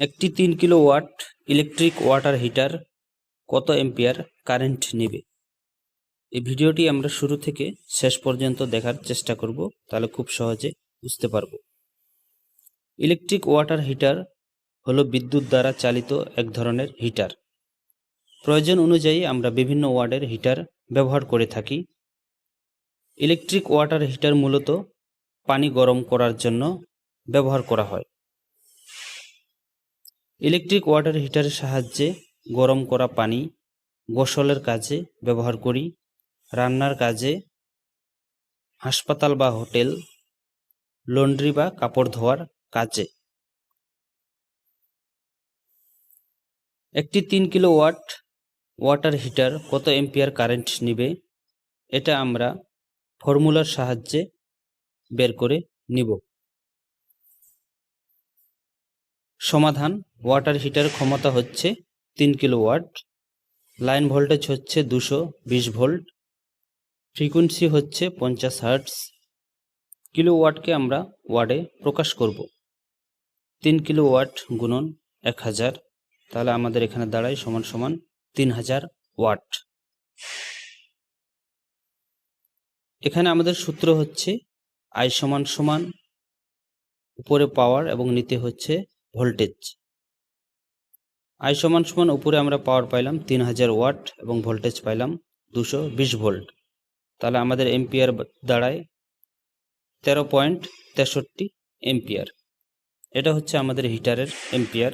একটি তিন kilo watt electric water heater কত এম্পিয়ার কারেন্ট নেবে? এই ভিডিওটি আমরা শুরু থেকে শেষ পর্যন্ত দেখার চেষ্টা করব, তাহলে খুব সহজে বুঝতে পারব। ইলেকট্রিক ওয়াটার হিটার হলো বিদ্যুৎ দ্বারা চালিত এক ধরনের হিটার প্রয়োজন অনুযায়ী আমরা বিভিন্ন ওয়ার্ডের হিটার ব্যবহার করে থাকি। ইলেকট্রিক ওয়াটার হিটার মূলত পানি গরম করার জন্য ব্যবহার করা হয়। ইলেকট্রিক ওয়াটার হিটারের সাহায্যে গরম করা পানি গোসলের কাজে ব্যবহার করি, রান্নার কাজে, হাসপাতাল বা হোটেল, লন্ড্রি বা কাপড় ধোয়ার কাজে। একটি তিন কিলো ওয়াট ওয়াটার হিটার কত এম্পিয়ার কারেন্ট নিবে, এটা আমরা ফর্মুলার সাহায্যে বের করে নিব। সমাধান ওয়াটার হিটার ক্ষমতা হচ্ছে তিন কিলো ওয়াট লাইন ভোল্টেজ হচ্ছে দুশো বিশ ভোল্ট ফ্রিকোয়েন্সি হচ্ছে পঞ্চাশ হার্টস কিলো ওয়াটকে আমরা ওয়ার্ডে প্রকাশ করব। তিন কিলো ওয়াট গুণন এক হাজার, তাহলে আমাদের এখানে দাঁড়ায় সমান সমান তিন হাজার ওয়াট এখানে আমাদের সূত্র হচ্ছে আই সমান সমান, উপরে পাওয়ার এবং নিতে হচ্ছে ভোল্টেজ আই সমান সমান উপরে আমরা পাওয়ার পাইলাম তিন হাজার ওয়াট এবং ভোল্টেজ পাইলাম দুশো বিশ ভোল্ট তাহলে আমাদের এম্পিয়ার দাঁড়ায় তেরো পয়েন্ট তেষট্টি এম্পিয়ার এটা হচ্ছে আমাদের হিটারের এম্পিয়ার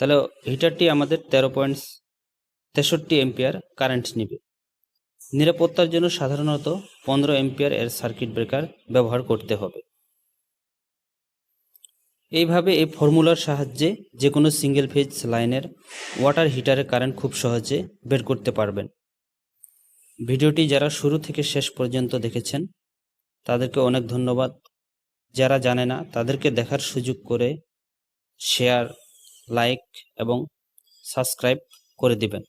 তাহলে হিটারটি আমাদের তেরো পয়েন্ট তেষট্টি এম্পিয়ার কারেন্ট নেবে। নিরাপত্তার জন্য সাধারণত পনেরো এম্পিয়ার এর সার্কিট ব্রেকার ব্যবহার করতে হবে। এইভাবে এই ফর্মুলার সাহায্যে যে কোনো সিঙ্গেল ফেজ লাইনের ওয়াটার হিটারের কারেন্ট খুব সহজে বের করতে পারবেন। ভিডিওটি যারা শুরু থেকে শেষ পর্যন্ত দেখেছেন, তাদেরকে অনেক ধন্যবাদ। যারা জানে না, তাদেরকে দেখার সুযোগ করে শেয়ার লাইক এবং সাবস্ক্রাইব করে দিবেন।